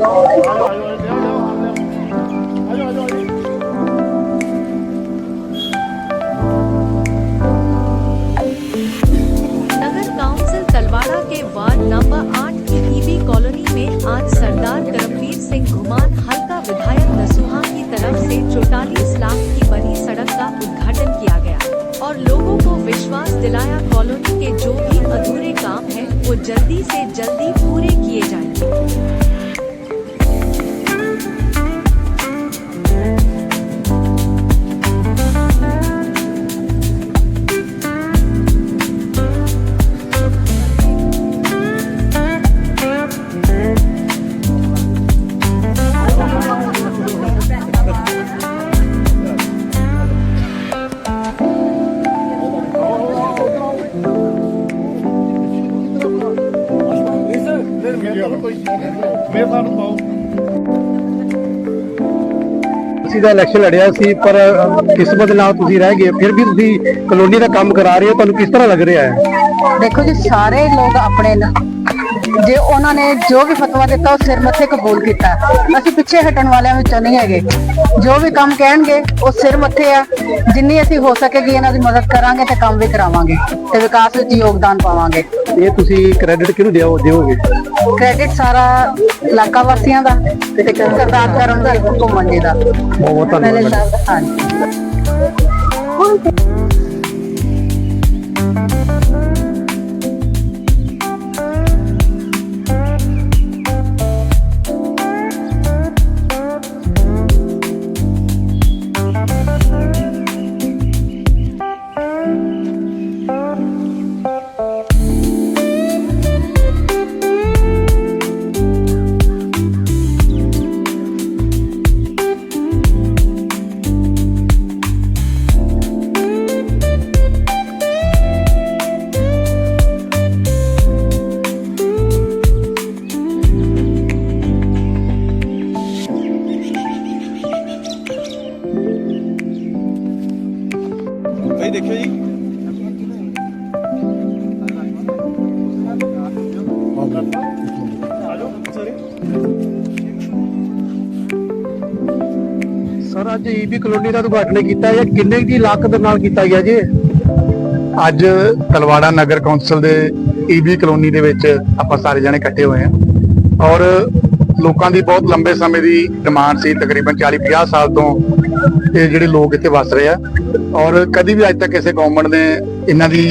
के ward number आठ की ईबी कॉलोनी में आज सरदार करमवीर सिंह घुमान हल्का विधायक नसुहा की तरफ़ से चौतालीस लाख की बनी सड़क का उद्घाटन किया गया। और लोगों को विश्वास दिलाया कॉलोनी के जो भी अधूरे काम हैं, वो जल्दी से जल्दी पूरे किए जाएँगे। ਤੁਸੀਂ ਦਾ ਇਲੈਕਸ਼ਨ ਲੜਿਆ ਸੀ ਪਰ ਕਿਸਮਤ ਨਾਲ ਤੁਸੀਂ ਰਹਿ ਗਏ। ਫਿਰ ਵੀ ਤੁਸੀਂ ਕਲੋਨੀ ਦਾ ਕੰਮ ਕਰਾ ਰਹੇ ਹੋ ਤੁਹਾਨੂੰ ਕਿਸ ਤਰ੍ਹਾਂ ਲੱਗ ਰਿਹਾ ਹੈ? ਦੇਖੋ ਜੀ ਸਾਰੇ ਲੋਕ ਆਪਣੇ ਨ- ਜੇ ਉਹਨਾਂ ਨੇ ਜੋ ਵੀ ਫਤਵਾ ਦਿੱਤਾ ਉਹ ਸਿਰ ਮੱਥੇ ਕਬੂਲ ਕੀਤਾ। ਅਸੀਂ ਪਿੱਛੇ ਹਟਣ ਵਾਲਿਆਂ ਵਿੱਚੋਂ ਨਹੀਂ ਹੈਗੇ। ਜੋ ਵੀ ਕੰਮ ਕਹਿਣਗੇ ਉਹ ਸਿਰ ਮੱਥੇ ਆ। ਜਿੰਨੀ ਅਸੀਂ ਹੋ ਸਕੇਗੀ ਇਹਨਾਂ ਦੀ ਮਦਦ ਕਰਾਂਗੇ ਤੇ ਕੰਮ ਵੀ ਕਰਾਵਾਂਗੇ ਤੇ ਵਿਕਾਸ ਵਿੱਚ ਯੋਗਦਾਨ ਪਾਵਾਂਗੇ। ਇਹ ਤੁਸੀਂ ਕ੍ਰੈਡਿਟ ਕਿਹਨੂੰ ਦਿਓ ਦਿਓਗੇ? ਕ੍ਰੈਡਿਟ ਸਾਰਾ ਇਲਾਕਾ ਵਾਸੀਆਂ ਦਾ ਤੇ ਸਰਦਾਰ ਕਰਮਜੀਤ ਘੁੰਮਣ ਜੀ ਦਾ। ਬਹੁਤ ਬਹੁਤ ਧੰਨਵਾਦ ਹਾਂਜੀ। ਸਰ ਅੱਜ ਈਬੀ ਕਲੋਨੀ ਦਾ ਉਦਘਾਟਨ ਕੀਤਾ ਹੈ ਕਿੰਨੇ ਦੀ ਲਾਗਤ ਨਾਲ ਕੀਤਾ ਗਿਆ ਜੀ ਅੱਜ ਤਲਵਾੜਾ ਨਗਰ ਕੌਂਸਲ ਦੇ ਈਬੀ ਕਲੋਨੀ ਦੇ ਵਿੱਚ ਆਪਾਂ ਸਾਰੇ ਜਣੇ ਇਕੱਠੇ ਹੋਏ ਹਾਂ। ਔਰ ਲੋਕਾਂ ਦੀ ਬਹੁਤ ਲੰਬੇ ਸਮੇਂ ਦੀ ਡਿਮਾਂਡ ਸੀ, ਤਕਰੀਬਨ 40-50 ਸਾਲ ਤੋਂ ਇਹ ਜਿਹੜੇ ਲੋਕ ਇੱਥੇ ਵਸ ਰਹੇ ਆ। ਔਰ ਕਦੀ ਵੀ ਅੱਜ ਤੱਕ ਕਿਸੇ ਗਵਰਨਮੈਂਟ ਨੇ ਇਹਨਾਂ ਦੀ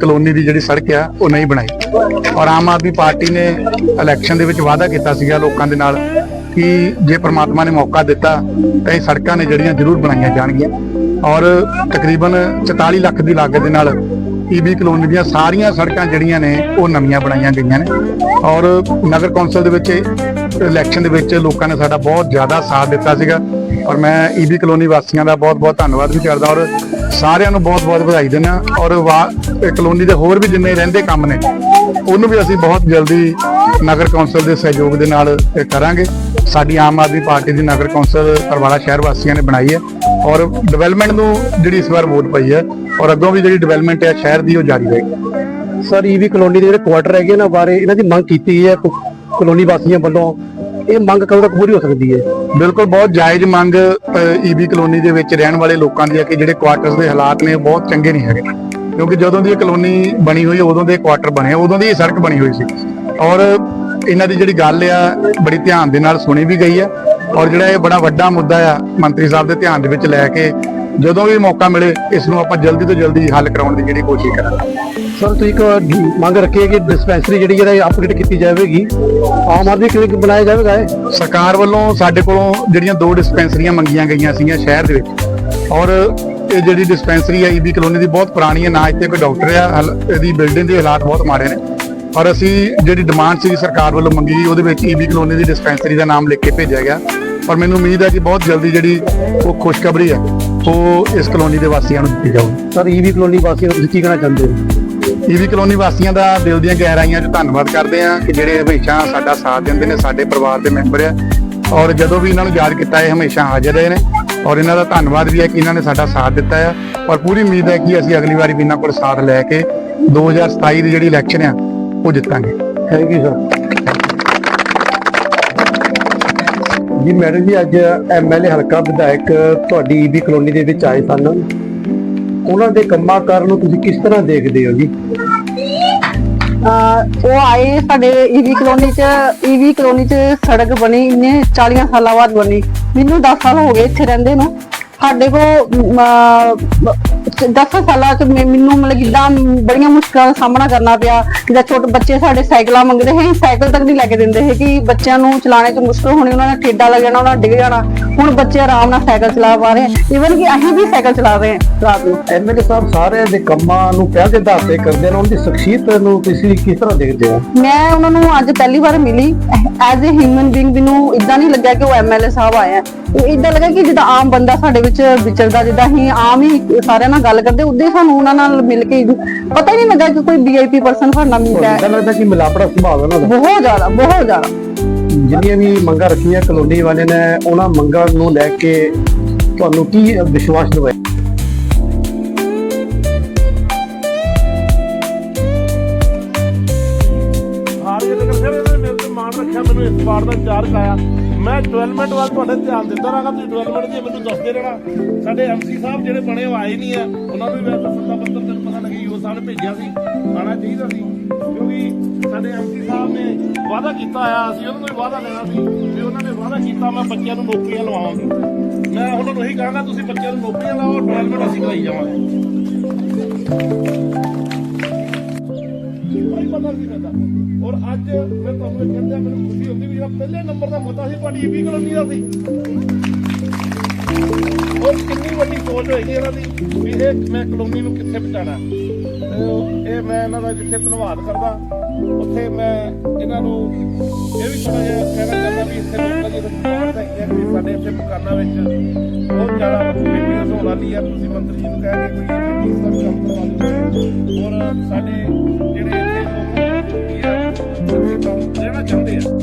ਕਲੋਨੀ ਦੀ ਜਿਹੜੀ ਸੜਕ ਆ, ਉਹ ਨਹੀਂ ਬਣਾਈ। ਔਰ ਆਮ ਆਦਮੀ ਪਾਰਟੀ ਨੇ ਇਲੈਕਸ਼ਨ ਦੇ ਵਿੱਚ ਵਾਅਦਾ ਕੀਤਾ ਸੀਗਾ ਲੋਕਾਂ ਦੇ ਨਾਲ ਕਿ ਜੇ ਪ੍ਰਮਾਤਮਾ ਨੇ ਮੌਕਾ ਦਿੱਤਾ, ਤਾਂ ਇਹ ਸੜਕਾਂ ਨੇ ਜਿਹੜੀਆਂ ਜ਼ਰੂਰ ਬਣਾਈਆਂ ਜਾਣਗੀਆਂ। ਔਰ ਤਕਰੀਬਨ 44 ਲੱਖ ਦੀ ਲਾਗਤ ਦੇ ਨਾਲ ਈਬੀ ਕਲੋਨੀ ਦੀਆਂ ਸਾਰੀਆਂ ਸੜਕਾਂ ਜਿਹੜੀਆਂ ਨੇ, ਉਹ ਨਵੀਆਂ ਬਣਾਈਆਂ ਗਈਆਂ ਨੇ। ਔਰ ਨਗਰ ਕੌਂਸਲ ਦੇ ਵਿੱਚ ਇਲੈਕਸ਼ਨ ਦੇ ਵਿੱਚ ਲੋਕਾਂ ਨੇ ਸਾਡਾ ਬਹੁਤ ਜ਼ਿਆਦਾ ਸਾਥ ਦਿੱਤਾ ਸੀਗਾ। ਔਰ ਮੈਂ ਈਬੀ ਕਲੋਨੀ ਵਾਸੀਆਂ ਦਾ ਬਹੁਤ-ਬਹੁਤ ਧੰਨਵਾਦ ਵੀ ਕਰਦਾ ਔਰ ਸਾਰਿਆਂ ਨੂੰ ਬਹੁਤ-ਬਹੁਤ ਵਧਾਈ ਦਿੰਦਾ। ਔਰ ਵਾ- ਇਹ ਕਲੋਨੀ ਦੇ ਹੋਰ ਵੀ ਜਿੰਨੇ ਰਹਿੰਦੇ ਕੰਮ ਨੇ, ਉਹਨੂੰ ਵੀ ਅਸੀਂ ਬਹੁਤ ਜਲਦੀ ਨਗਰ ਕੌਂਸਲ ਦੇ ਸਹਿਯੋਗ ਦੇ ਨਾਲ ਇਹ ਕਰਾਂਗੇ। ਸਾਡੀ ਆਮ ਆਦਮੀ ਪਾਰਟੀ ਦੀ ਨਗਰ ਕੌਂਸਲ ਪਰਵਾਲਾ ਸ਼ਹਿਰ ਵਾਸੀਆਂ ਨੇ ਬਣਾਈ ਹੈ ਔਰ ਡਿਵੈਲਪਮੈਂਟ ਨੂੰ ਜਿਹੜੀ ਇਸ ਵਾਰ ਵੋਟ ਪਈ ਹੈ ਔਰ ਅੱਗੋਂ ਵੀ ਜਿਹੜੀ ਡਿਵੈਲਪਮੈਂਟ ਹੈ ਸ਼ਹਿਰ ਦੀ ਉਹ ਜਾਰੀ ਰਹੇਗੀ। ਸਰ ਈਬੀ ਕਲੋਨੀ ਦੇ ਜਿਹੜੇ ਕੁਆਟਰ ਹੈਗੇ ਨਾ ਬਾਰੇ ਇਹਨਾਂ ਦੀ ਮੰਗ ਕੀਤੀ ਹੈ ਕਲੋਨੀ ਵਾਸੀਆਂ ਵੱਲੋਂ। ਇਹ ਮੰਗ ਕਦੋਂ ਤੱਕ ਪੂਰੀ ਹੋ ਸਕਦੀ ਹੈ? ਬਿਲਕੁਲ ਬਹੁਤ ਜਾਇਜ਼ ਮੰਗ ਈਬੀ ਕਲੋਨੀ ਦੇ ਵਿੱਚ ਰਹਿਣ ਵਾਲੇ ਲੋਕਾਂ ਦੀ ਹੈ ਕਿ ਜਿਹੜੇ ਕੁਆਟਰਸ ਦੇ ਹਾਲਾਤ ਨੇ ਉਹ ਬਹੁਤ ਚੰਗੇ ਨਹੀਂ ਹੈਗੇ। ਕਿਉਂਕਿ ਜਦੋਂ ਦੀ ਇਹ ਕਲੋਨੀ ਬਣੀ ਹੋਈ ਉਦੋਂ ਦੇ ਕੁਆਟਰ ਬਣੇ ਉਦੋਂ ਦੀ ਇਹ ਸੜਕ ਬਣੀ ਹੋਈ ਸੀ। ਔਰ ਇਹਨਾਂ ਦੀ ਜਿਹੜੀ ਗੱਲ ਆ ਬੜੀ ਧਿਆਨ ਦੇ ਨਾਲ ਸੁਣੀ ਵੀ ਗਈ ਆ। ਔਰ ਜਿਹੜਾ ਇਹ ਬੜਾ ਵੱਡਾ ਮੁੱਦਾ ਆ ਮੰਤਰੀ ਸਾਹਿਬ ਦੇ ਧਿਆਨ ਦੇ ਵਿੱਚ ਲੈ ਕੇ ਜਦੋਂ ਵੀ ਮੌਕਾ ਮਿਲੇ ਇਸ ਨੂੰ ਆਪਾਂ ਜਲਦੀ ਤੋਂ ਜਲਦੀ ਹੱਲ ਕਰਾਉਣ ਦੀ ਜਿਹੜੀ ਕੋਸ਼ਿਸ਼ ਕਰਾਂਗੇ। ਸਰ ਤੁਸੀਂ ਇੱਕ ਮੰਗ ਰੱਖੀ ਹੈ ਕਿ ਡਿਸਪੈਂਸਰੀ ਜਿਹੜੀ ਜਿਹੜਾ ਅਪਡੇਟ ਕੀਤੀ ਜਾਵੇਗੀ। ਆਮ ਆਦਮੀ ਕਲੀਨਿਕ ਬਣਾਇਆ ਜਾਵੇਗਾ ਇਹ? ਸਰਕਾਰ ਵੱਲੋਂ ਸਾਡੇ ਕੋਲੋਂ ਜਿਹੜੀਆਂ ਦੋ ਡਿਸਪੈਂਸਰੀਆਂ ਮੰਗੀਆਂ ਗਈਆਂ ਸੀਗੀਆਂ ਸ਼ਹਿਰ ਦੇ ਵਿੱਚ। ਔਰ ਇਹ ਜਿਹੜੀ ਡਿਸਪੈਂਸਰੀ ਹੈ ਈਬੀ ਕਲੋਨੀ ਦੀ ਬਹੁਤ ਪੁਰਾਣੀ ਹੈ ਨਾ ਇੱਥੇ ਕੋਈ ਡਾਕਟਰ ਆ ਇਹਦੀ ਬਿਲਡਿੰਗ ਦੇ ਹਾਲਾਤ ਬਹੁਤ ਮਾੜੇ ਨੇ। ਔਰ ਅਸੀਂ ਜਿਹੜੀ ਡਿਮਾਂਡ ਸੀ ਸਰਕਾਰ ਵੱਲੋਂ ਮੰਗੀ ਉਹਦੇ ਵਿੱਚ ਈਬੀ ਕਲੋਨੀ ਦੀ ਡਿਸਪੈਂਸਰੀ ਦਾ ਨਾਮ ਲਿਖ ਕੇ ਭੇਜਿਆ ਗਿਆ। ਔਰ ਮੈਨੂੰ ਉਮੀਦ ਹੈ ਕਿ ਬਹੁਤ ਜਲਦੀ ਜਿਹੜੀ ਉਹ ਖੁਸ਼ਖਬਰੀ ਹੈ ਉਹ ਇਸ ਕਲੋਨੀ ਦੇ ਵਾਸੀਆਂ ਨੂੰ ਦਿੱਤੀ ਜਾਊਗੀ। ਸਰ ਈਵੀ ਕਲੋਨੀ ਵਾਸੀਆਂ ਨੂੰ ਤੁਸੀਂ ਕੀ ਕਹਿਣਾ ਚਾਹੁੰਦੇ ਹੋ? ਈਵੀ ਕਲੋਨੀ ਵਾਸੀਆਂ ਦਾ ਦਿਲ ਦੀਆਂ ਗਹਿਰਾਈਆਂ 'ਚ ਧੰਨਵਾਦ ਕਰਦੇ ਆ ਕਿ ਜਿਹੜੇ ਹਮੇਸ਼ਾ ਸਾਡਾ ਸਾਥ ਦਿੰਦੇ ਨੇ ਸਾਡੇ ਪਰਿਵਾਰ ਦੇ ਮੈਂਬਰ ਆ। ਔਰ ਜਦੋਂ ਵੀ ਇਹਨਾਂ ਨੂੰ ਯਾਦ ਕੀਤਾ ਇਹ ਹਮੇਸ਼ਾ ਹਾਜ਼ਰ ਰਹੇ ਨੇ। ਔਰ ਇਹਨਾਂ ਦਾ ਧੰਨਵਾਦ ਵੀ ਹੈ ਕਿ ਇਹਨਾਂ ਨੇ ਸਾਡਾ ਸਾਥ ਦਿੱਤਾ ਆ। ਔਰ ਪੂਰੀ ਉਮੀਦ ਹੈ ਕਿ ਅਸੀਂ ਅਗਲੀ ਵਾਰੀ ਵੀ ਇਹਨਾਂ ਕੋਲ ਸਾਥ ਲੈ ਕੇ 2027 ਦੀ ਜਿਹੜੀ ਇਲੈਕਸ਼ਨ ਆ ਉਹ ਜਿੱਤਾਂਗੇ। Thank you sir. ਜੀ ਮੈਡਮ ਜੀ, ਅੱਜ ਐਮਐਲਏ ਹਲਕਾ ਵਿਧਾਇਕ ਤੁਹਾਡੀ ਈਬੀ ਕਲੋਨੀ ਦੇ ਵਿੱਚ ਆਏ ਸਨ। ਉਹਨਾਂ ਦੇ ਕੰਮਾਂ ਕਾਰਾਂ ਨੂੰ ਤੁਸੀਂ ਕਿਸ ਤਰ੍ਹਾਂ ਦੇਖਦੇ ਹੋ ਜੀ? ਉਹ ਆਏ ਸਾਡੇ ਈਵੀ ਕਲੋਨੀ ਚ ਈਵੀ ਕਲੋਨੀ ਚ ਸੜਕ ਬਣੀ ਇਹਨੇ 40 ਸਾਲਾਂ ਬਾਅਦ ਬਣੀ। ਮੈਨੂੰ 10 ਸਾਲ ਹੋ ਗਏ ਇੱਥੇ ਰਹਿੰਦੇ ਨੂੰ। ਸਾਡੇ ਕੋ 10 ਸਾਲਾਂ ਚ ਮੈਂ- ਮੈਨੂੰ ਮਤਲਬ ਕਿਦਾਂ ਬੜੀਆਂ ਮੁਸ਼ਕਲਾਂ ਦਾ ਸਾਹਮਣਾ ਕਰਨਾ ਪਿਆ, ਜਿੱਦਾਂ ਛੋਟੇ ਬੱਚੇ ਸਾਡੇ ਸਾਈਕਲਾਂ ਮੰਗਦੇ ਸੀ, ਸਾਈਕਲ ਤੱਕ ਨਹੀਂ ਲੈ ਕੇ ਦਿੰਦੇ ਸੀ ਕਿ ਬੱਚਿਆਂ ਨੂੰ ਚਲਾਣੇ ਚ ਮੁਸ਼ਕਲ ਹੋਣੀ, ਉਹਨਾਂ ਦਾ ਠੇਡਾ ਲੱਗ ਜਾਣਾ, ਉਹਨਾਂ ਦਾ ਡਿੱਗ ਜਾਣਾ। ਹੁਣ ਬੱਚੇ ਆਰਾਮ ਨਾਲ ਸਾਈਕਲ ਚਲਾ ਪਾ ਰਹੇ ਇਵਨ ਕਿ ਅਸੀਂ ਵੀ ਸਾਈਕਲ ਚਲਾ ਰਹੇ ਹਾਂ ਰਾਤ ਨੂੰ। ਐਮਐਲਏ ਸਾਹਿਬ ਸਾਰੇ ਦੇ ਕੰਮਾਂ ਨੂੰ ਪਹਿਲ ਦੇ ਆਧਾਰ ਤੇ ਕਰਦੇ ਨੇ ਉਹਨਾਂ ਦੀ ਸ਼ਖਸੀਅਤ ਨੂੰ ਤੁਸੀਂ ਕਿਸ ਤਰ੍ਹਾਂ ਦੇਖਦੇ ਹੋ? ਮੈਂ ਉਹਨਾਂ ਨੂੰ ਅੱਜ ਪਹਿਲੀ ਵਾਰ ਮਿਲੀ। ਐਜ਼ ਅ ਹਿਊਮਨ ਬੀਇੰਗ ਮੈਨੂੰ ਇਦਾਂ ਨਹੀਂ ਲੱਗਿਆ ਕਿ ਉਹ ਐਮਐਲਏ ਸਾਹਿਬ ਆਏ ਆ। ਇਦਾਂ ਲੱਗਾ ਕਿ ਜਿੱਦਾਂ ਆਮ ਬੰਦਾ ਸਾਡੇ ਵਿੱਚ ਵਿਚਰਦਾ ਜਿੱਦਾਂ ਹੀ ਆਮ ਹੀ ਸਾਰਿਆਂ ਨਾਲ ਗੱਲ ਕਰਦੇ ਉਦਾਂ ਹੀ ਸਾਨੂੰ ਉਹਨਾਂ ਨਾਲ ਮਿਲ ਕੇ ਪਤਾ ਹੀ ਨਹੀਂ ਲੱਗਾ ਕਿ ਕੋਈ ਵੀਆਈਪੀ ਪਰਸਨ ਸਾਡੇ ਮਿਲਿਆ। ਹੈ ਲੱਗਦਾ ਕਿ ਮਿਲਾਪੜਾ ਸੁਭਾਅ ਉਹਨਾਂ ਦਾ? ਬਹੁਤ ਜ਼ਿਆਦਾ ਬਹੁਤ ਜ਼ਿਆਦਾ। ਜਿੰਨੀਆਂ ਵੀ ਮੰਗਾਂ ਰੱਖੀਆਂ ਕਲੋਨੀ ਵਾਲਿਆਂ ਨੇ, ਉਹਨਾਂ ਮੰਗਾਂ ਨੂੰ ਲੈ ਕੇ ਤੁਹਾਨੂੰ ਕੀ ਵਿਸ਼ਵਾਸ ਦਿਵਾਇਆ? ਮੈਨੂੰ ਇਸ ਵਾਰ ਦਾ ਚਾਰਜ ਆਇਆ ਮੈਂ ਡਿਵੈਲਪਮੈਂਟ ਵੱਲ ਤੁਹਾਡੇ ਧਿਆਨ ਦਿੰਦਾ ਰਹਾਂਗਾ, ਤੁਸੀਂ ਡਿਵੈਲਪਮੈਂਟ ਦੀ ਮੈਨੂੰ ਦੱਸਦੇ ਰਹਿਣਾ। ਸਾਡੇ ਐਮਸੀ ਸਾਹਿਬ ਜਿਹੜੇ ਬਣੇ ਉਹ ਆਏ ਨਹੀਂ ਆ, ਉਹਨਾਂ ਨੂੰ ਮੈਂ ਸੱਤਾ ਪੱਤਰ ਤੈਨੂੰ ਪਤਾ ਲੱਗੀ, ਯੂ ਸਾਹਿਬ ਨੇ ਭੇਜਿਆ ਸੀ ਆਣਾ ਚਾਹੀਦਾ ਸੀ। ਕਿਉਂਕਿ ਸਾਡੇ ਐਮਸੀ ਸਾਹਿਬ ਨੇ ਵਾਅਦਾ ਕੀਤਾ ਆ, ਅਸੀਂ ਉਹਨਾਂ ਨੂੰ ਵਾਅਦਾ ਲੈਣਾ ਸੀ ਵੀ ਉਹਨਾਂ ਨੇ ਵਾਅਦਾ ਕੀਤਾ, ਮੈਂ ਬੱਚਿਆਂ ਨੂੰ ਨੌਕਰੀਆਂ ਲਵਾਵਾਂਗੀ। ਮੈਂ ਉਹਨਾਂ ਨੂੰ ਇਹੀ ਕਹਾਂਗਾ, ਤੁਸੀਂ ਬੱਚਿਆਂ ਨੂੰ ਨੌਕਰੀਆਂ ਲਾਓ ਡਿਵੈਲਪਮੈਂਟ ਅਸੀਂ ਕਰਾਈ ਜਾਵਾਂਗੇ। ਕੋਈ ਪਤਾ ਨਹੀਂ ਲੱਗਦਾ ਔਰ ਅੱਜ ਮੈਂ ਤੁਹਾਨੂੰ ਇਹ ਕਹਿੰਦਾ, ਮੈਨੂੰ ਖੁਸ਼ੀ ਹੁੰਦੀ ਵੀ ਜਿਹੜਾ ਪਹਿਲੇ ਨੰਬਰ ਦਾ ਮੁੱਦਾ ਸੀ, ਤੁਹਾਡੀ ਈਵੀ ਕਲੋਨੀ ਦਾ ਸੀ। ਔਰ ਕਿੰਨੀ ਵੱਡੀ ਸੋਚ ਹੋਏਗੀ ਇਹਨਾਂ ਦੀ, ਵੀ ਇਹ ਮੈਂ ਕਲੋਨੀ ਨੂੰ ਕਿੱਥੇ ਪਹੁੰਚਾਣਾ ਤੇ ਇਹ ਮੈਂ ਇਹਨਾਂ ਦਾ ਜਿੱਥੇ ਧੰਨਵਾਦ ਕਰਦਾ, ਉੱਥੇ ਮੈਂ ਇਹਨਾਂ ਨੂੰ ਇਹ ਵੀ ਥੋੜਾ ਜਿਹਾ ਕਹਿਣਾ ਚਾਹੁੰਦਾ ਵੀ ਇੱਥੇ ਲੋਕਾਂ ਦੀ ਰਿਸਪਾਂਸ ਹੈਗੀ ਹੈ ਕਿ ਸਾਡੇ ਇੱਥੇ ਮਕਾਨਾਂ ਵਿੱਚ ਬਹੁਤ ਜ਼ਿਆਦਾ ਮੀਟਿੰਗਸ ਹੋਣ ਵਾਲੀ ਆ, ਤੁਸੀਂ ਮੰਤਰੀ ਜੀ ਨੂੰ ਕਹਿ ਕੇ ਕੋਈ ਮੀਟਿੰਗਸ ਦਾ ਕੰਮ ਕਰਵਾ ਦਿਓ। ਔਰ ਸਾਡੇ ਜਿਹੜੇ ਇੱਥੇ ਲੋਕ ਕੀ ਆ ਇੱਥੇ ਰਹਿਣਾ ਚਾਹੁੰਦੇ ਆ।